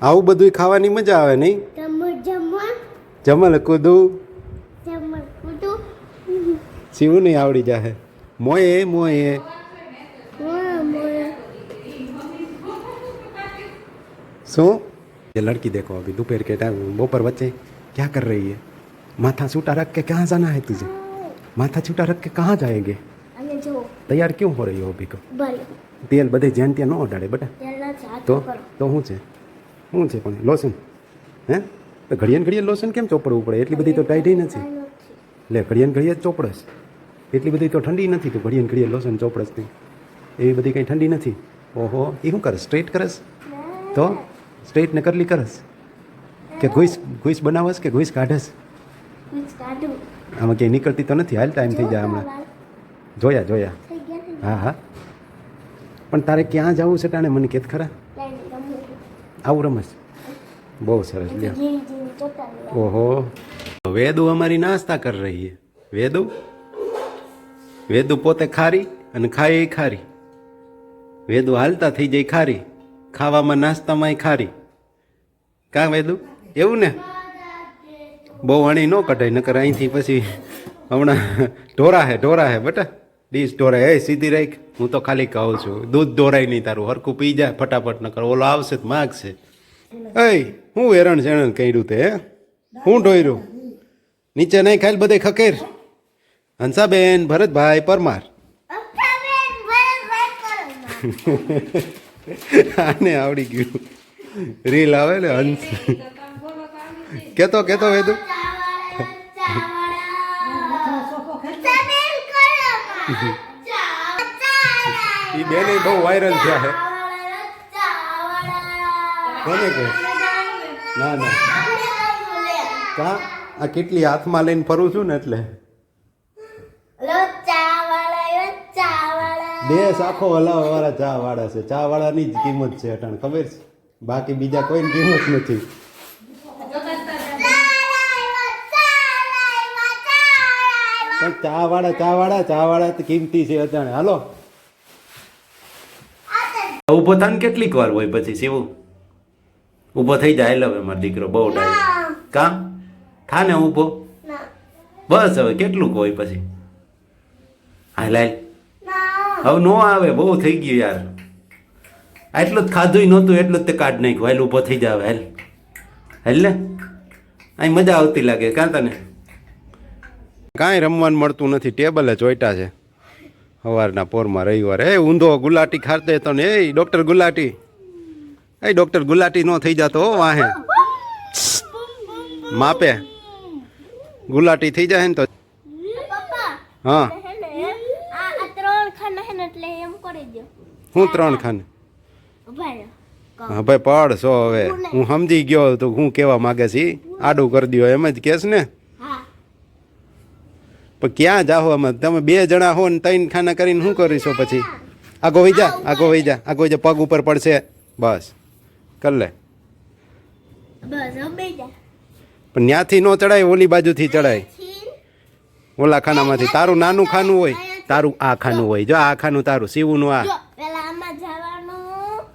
આવું બધું ખાવાની મજા આવે નહીં જમણ જમણ જમલ કૂદું જમણ કૂદું સીવું નહીં આવડી જાહે મોએ મોએ મોય મોય શું ये लड़की देखो अभी दोपहर के टाइम दोपहर बच्चे क्या कर रही है माथा छूटा रख के कहाँ जाना है तुझे माथा छूटा रख के कहाँ जाएंगे અને જો तैयार क्यों हो रही हो अभी को ભલે તેલ બધે જ્યાં ત્યાં ન અડાડે બેટા તેલના ચાટ તો કરો તો શું છે શું છે પણ? લોશન હે? તો ઘડિયાન ને ઘડીએ લોશન કેમ ચોપડવું પડે? એટલી બધી તો ટાઈટી નથી. કાંઈ નથી ઘડિયા જ ચોપડસ એટલી બધી તો ઠંડી નથી તો ઘડિયાન ને લોશન ચોપડસ નહીં એવી બધી કંઈ ઠંડી નથી. ઓહો એ શું કરે સ્ટ્રેટ કરસ તો? સ્ટ્રેટ ને કરલી કરસ કે ઘુઈસ ઘુઈસ બનાવસ કે ઘુઈસ કાઢસ મીન્સ કાઢું. આમાં ક્યાંય નીકળતી તો નથી હાલ ટાઈમ થઈ જાય હમણાં. જોયા જોયા. હા હા. પણ તારે ક્યાં જવું છે તાણે? મને કેત ખરા. આવું રમસ બહુ સરસ, લ્યો. ઓહો. વેદુ અમારી નાસ્તા કરી રહી છે વેદુ? વેદુ પોતે ખારી અને ખાય એ ખારી. વેદુ હાલતા થઈ જાય ખારી. ખાવામાં નાસ્તામાંય ખારી. કા વેદુ? એવું ને? બહુ અણી ન કઢાય, નકર અહીંથી પછી હમણાં ઢોરા હે ઢોરા હે, બટા. ડીશ ઢોરાય એ સીધી રાખ હું તો ખાલી કહું છું દૂધ ઢોરાય નહીં તારું હરખું પી જાય ફટાફટ ન કરો ઓલો આવશે તો માગશે. એ હું હેરણ શેરણ કર્યું તે હે? હું ઢોયરું. નીચે નહીં ખાઈ બધે ખકેર. હંસાબેન ભરતભાઈ પરમાર. આને આવડી ગયું. રીલ આવે ને હંસ. કેતો કેતો વેદુ. એ બેને બહુ વાયરલ થયા છે કોને કહે? ના ના. કા? આ કેટલી હાથમાં લઈને ફરું છું ને એટલે? દેશ આખો હલાવવા વાળા ચા વાળા છે. ચા વાળાની જ કિંમત છે અટાણ. ખબર છે? બાકી બીજા કોઈની કિંમત નથી. પણ ચા વાળા ચા વાળા ચા વાળા તો કિંમતી છે અજાણે. હાલો. ઊભો થાય ને કેટલીક વાર હોય પછી શિવું? ઊભો થઈ જાય હાલ હવે મારો દીકરો બહુ ટાઈમ. કા? થા ને. ઊભો બસ હવે કેટલું હોય પછી. હાલ હાલ. હવે નો આવે બહુ થઈ ગયું યાર. આટલું જ ખાધું નહોતું એટલું જ તે કાઢ નાખ્યું. હાલ ઊભો થઈ જાવ હાલ. હાલ ને? અહીં મજા આવતી લાગે કાં તને? કાંઈ રમવાનું મળતું નથી. ટેબલે ચોઈટા છે. સવારના પોરમાં રવિવારે. એ ઊંધો ગુલાટી ખાતે તો ને. એ ડૉક્ટર ગુલાટી. એ ડૉક્ટર ગુલાટી નો થઈ જતો વાહે. માપે. ગુલાટી થઈ જાય ને તો. હા. હે દો ત્રણ ખાને હા ભાઈ પડ સો હવે હું સમજી ગયો તો હું કેવા માગે છી આડું કરી દ્યો એમ જ કેસ ને. પણ ક્યાં જાઓ આમાં? તમે બે જણા હો ને ત્રણ ખાના કરીને શું કરીશો પછી? આગો વહી જા આગો વહી જા આગો જા પગ ઉપર પડશે. બસ. કર લે. પણ ત્યાંથી ન ચડાય ઓલી બાજુથી ચડાય. ઓલા ખાનામાંથી. તારું નાનું ખાનું હોય. તારું આ ખાનું હોય. જો આ ખાનું તારું સીવુંનું આ.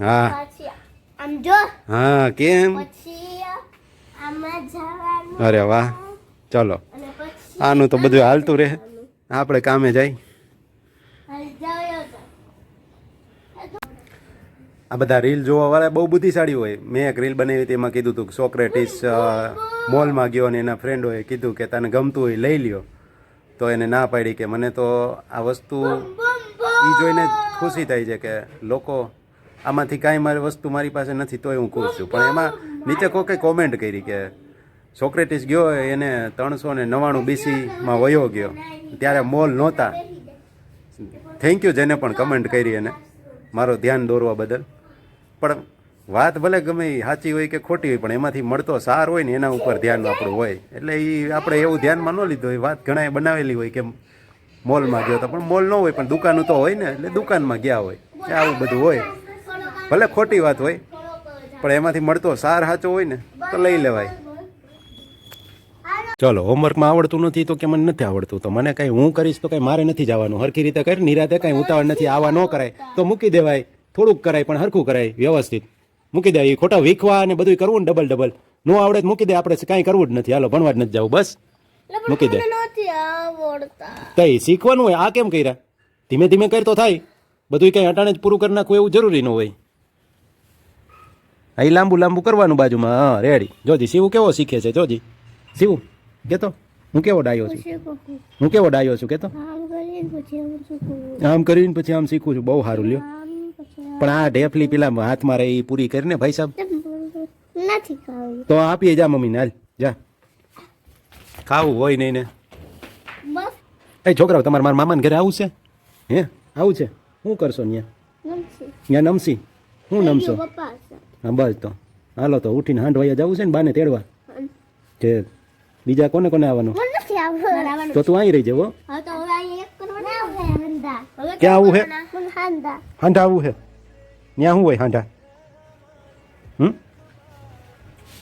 હા. હા કેમ? અરે વાહ. ચલો. આનું તો બધું હાલતું રહે. આપણે કામે જાય આ બધા રીલ જોવા વાળા બહુ બુદ્ધિશાળી હોય. મેં એક રીલ બનાવી હતી, એમાં કીધું હતું કે સોક્રેટિસ મોલમાં ગયો અને એના ફ્રેન્ડોએ કીધું કે તને ગમતું હોય લઈ લ્યો. તો એને ના પાડી કે મને તો આ વસ્તુ એ જોઈને ખુશી થાય છે કે લોકો આમાંથી કાંઈ મારી વસ્તુ મારી પાસે નથી, તોય હું ખુશ છું. પણ એમાં નીચે કોકે કોમેન્ટ કરી કે સોક્રેટિસ ગયો, એને ત્રણસો ને નવ્વાણું બીસીમાં વયો ગયો. ત્યારે મોલ નહોતા. થેન્ક યુ જેને પણ કમેન્ટ કરી એને. મારો ધ્યાન દોરવા બદલ. પણ વાત ભલે ગમે એ સાચી હોય કે ખોટી હોય, પણ એમાંથી મળતો સાર હોય ને એના ઉપર ધ્યાન આપણું હોય. એટલે એ આપણે એવું ધ્યાનમાં ન લીધું હોય. વાત ઘણાએ બનાવેલી હોય કે મોલમાં ગયો તો. પણ મોલ ન હોય, પણ દુકાનો તો હોય ને, એટલે દુકાનમાં ગયા હોય. કે આવું બધું હોય. ભલે ખોટી વાત હોય, પણ એમાંથી મળતો સાર સાચો હોય ને, તો લઈ લેવાય. ચલો હોમવર્કમાં આવડતું નથી તો કે મને નથી આવડતું. તો મને કાંઈ હું કરીશ તો કાંઈ મારે નથી જવાનું. હરખી રીતે કરી નિરાતે કાંઈ ઉતાવળ નથી આવા ન કરાય. તો મૂકી દેવાય. થોડુંક કરાય પણ હરખું કરાય વ્યવસ્થિત. મૂકી દે એ ખોટા વીખવા અને બધું કરવું ને ડબલ ડબલ નો આવડે તો મૂકી દે આપણે કાંઈ કરવું જ નથી. હાલો ભણવા જ નથી જવું. બસ. મૂકી દે. નથી આવડતા. તો એ શીખવાનું હોય આ કેમ કર્યા? ધીમે ધીમે કર તો થાય. બધું કંઈ અટાણે જ પૂરું કરી નાખવું એવું જરૂરી ન હોય. અહીં લાંબુ લાંબુ કરવાનું બાજુમાં. હા રેડી જોજી શિવ કેવો શીખે છે? જોજી. શિવ. કેતો? હું કેવો ડાયો છું? હું કેવો ડાયો છું કેતો? આમ કરીને પછી આમ શીખું છું બહુ સારું લ્યો. પણ આ ઢેફલી પેલા હાથમાં રહી પૂરી કરીને ભાઈ સાહેબ? તો આપીએ જા મમ્મીને હાલ જા. ખાવું હોય નહીં ને. એ છોકરાઓ તમારા મારા મામાને ઘરે આવું છે? હે આવું છે? શું કરશો ત્યાં ત્યાં નમસી? શું નમશો? હા બસ તો. હાલો તો ઉઠીને હાંડવાયા જવું છે ને બાને તેડવા? છે બીજા કોને કોને આવવાનું? મને નથી આવડતું તો તું અહીં રહી જવો હવે તો હવે અહીંયા એક કરવાનું આવે હંદા હવે ક્યાં આવું હે? મને આવું છે ત્યાં શું હોય હાંડા? હમ?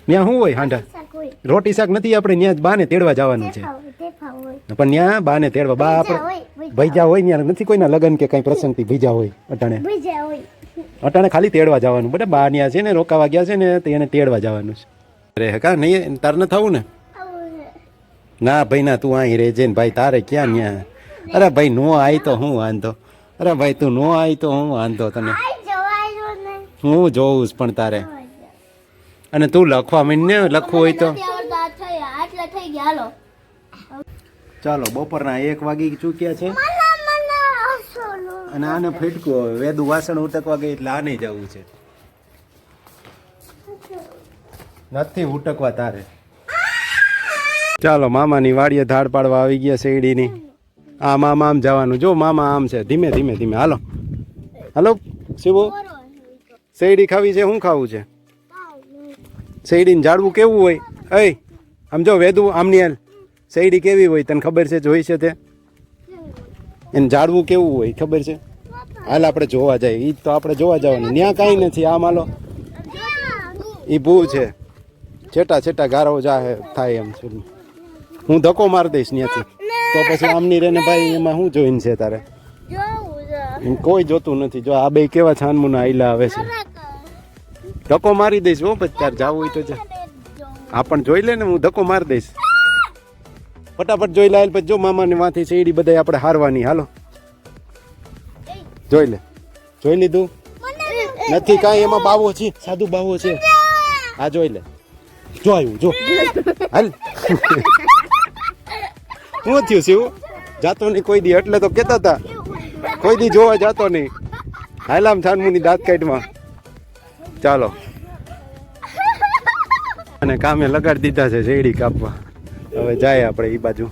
ત્યાં શું હોય હાંડા? રોટી શાક નથી આપણે ત્યાં બા બાને તેડવા જવાનું છે. પણ ત્યાં બાને તેડવા બા આપણે હોય ભૈજા હોય ત્યાં નથી કોઈના લગ્ન કે કઈ પ્રસંગથી ભીજા હોય અટાણે. અટાણે ખાલી તેડવા જવાનું બધા બા ત્યાં છે ને રોકાવા ગયા છે ને તો એને તેડવા જવાનું છે. રે કા નહીં તાર ન થવું ને? ના ભાઈ ના તું અહીં રહેજે ને ભાઈ તારે ક્યાં ન્યા? અરે ભાઈ નો આવી તો હું વાંધો. અરે ભાઈ તું નો આવી તો હું વાંધો તને. હું જોઉં પણ તારે. અને તું લખવા મીન ને લખવું હોય તો. ચાલો બપોરના એક વાગી ચૂક્યા છે. અને આને ફેટકું વેદું વાસણ ઉટકવા ગઈ એટલે આને જવું છે. નથી ઉટકવા તારે. ચાલો, મામાની વાડીએ ધાડ પાડવા આવી ગયા શેરડીની. આ મામા આમ જવાનું. જો, મામા આમ છે. ધીમે ધીમે ધીમે. હાલો. હાલો શિવો શેરડી ખાવી છે? શું ખાવું છે? શેરડીને ઝાડવું કેવું હોય? એ આમ જો વેદું આમની હાલ. શેરડી કેવી હોય? તને ખબર છે? જોઈ છે તે? એને ઝાડવું કેવું હોય? ખબર છે? હાલ આપણે જોવા જાય. એ તો આપણે જોવા જવાનું. ત્યાં કાંઈ નથી. આમ હાલો. એ ભૂ છે. છેટા છેટા ગારો જાહે થાય એમ છે. હું ધક્કો મારી દઈશ ત્યાંથી તો પછી આમની રે ને. ભાઈ એમાં શું જોઈને છે તારે? એમ કોઈ જોતું નથી. જો આ બે કેવા છાનમુના આઈલા આવે છે. ધક્કો મારી દઈશ હો પછી તારે જવું હોય તો જા. આ પણ જોઈ લે ને હું ધક્કો મારી દઈશ. ફટાફટ જોઈ લે પછી જો મામાની વાંથી શેરડી બધા આપણે હારવાની. હાલો. જોઈ લે. જોઈ લીધું? નથી કાંઈ એમાં બાવો છે સાદું બાવો છે. આ જોઈ લે. જો આવ્યું જો. હાલ. શું થયું શિવ જાતો નહીં કોઈ દી, એટલે તો કહેતા હતા, કોઈ દી જોવા જાતો નહીં. હાલામ છાનમુની દાંત કાઢમાં ચાલો. અને કામે લગાડી દીધા છે શેરડી કાપવા. હવે જાય આપણે એ બાજુ.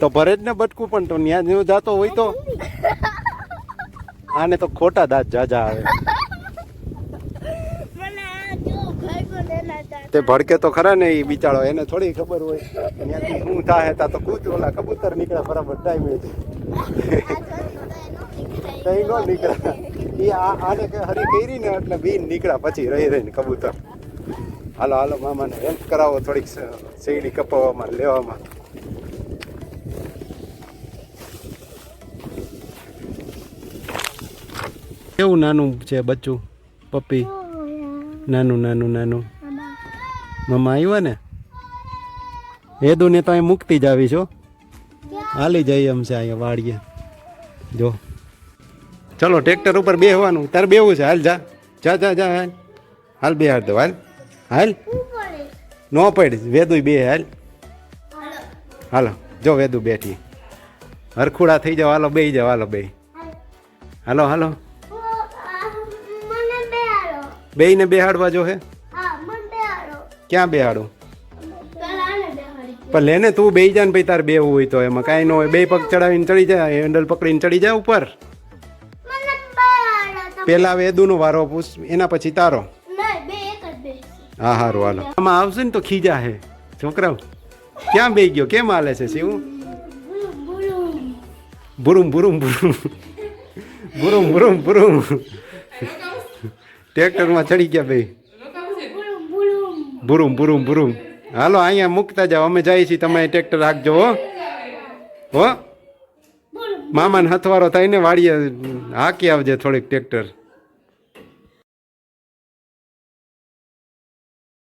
તો ભરે જ ને બટકું પણ, તો ત્યાં જાતો હોય તો. આને તો ખોટા દાંત જાજા આવે. તે ભડકે તો ખરા ને એ બિચારો એને થોડી ખબર હોય. ત્યાંથી શું થાય તા તો કૂચ ઓલા કબૂતર નીકળે બરાબર ટાઈમે કઈ નો નીકળે. એ આને કે હરી કરી ને એટલે બીન નીકળ્યા પછી રહી રહીને કબૂતર. હાલો હાલો મામાને હેલ્પ કરાવો થોડીક શેરડી કપાવવામાં લેવામાં. કેવું નાનું છે બચ્ચું પપ્પી? નાનું નાનું નાનું. મમ્મા આવ્યા ને? હેદુને તો અહીં મૂકતી જ આવી છો હાલી જઈએ એમ છે અહીંયા વાડીએ. જો. ચલો ટ્રેક્ટર ઉપર બેહવાનું. તારે બેવું છે. હાલ જા. જા જા જા હાલ. હાલ બે હાલ દો હાલ. હાલ. નો પડ. વેદુય બે હાલ. હાલો. જો વેદુ બેઠી. હરખુડા થઈ જાવ હાલો બે જાવ હાલો બે હાલો હાલો. બે ને બેહાડવા જો હે. ક્યાં બેહાડું? પણ લેને તું બે જા ને ભાઈ તારે બેહવું હોય તો એમાં. કાંઈ ન હોય. બે પગ ચડાવીને ચડી જાય હેન્ડલ પકડીને ચડી જાય ઉપર. પેલા વેદુનો વારો પૂછ એના પછી તારો. જ હા હારું હાલો. આમાં આવશે ને તો ખીજા હે. છોકરાઓ ક્યાં બે ગયો? કેમ હાલે છે શિવ? બુલુમ બુરુમ બુરુમ બુરુમ. બુરુમ બુરુમ ટ્રેક્ટરમાં ચડી ગયા બુલુમ ભૂરું બુરુમ બુરુમ. હાલો અહીંયા મૂકતા જાઓ. અમે જઈએ છીએ. તમે ટ્રેક્ટર રાખજો હો. હો. મામાને હથવારો થઈને ને વાડીએ હાકી આવજે થોડીક ટ્રેક્ટર.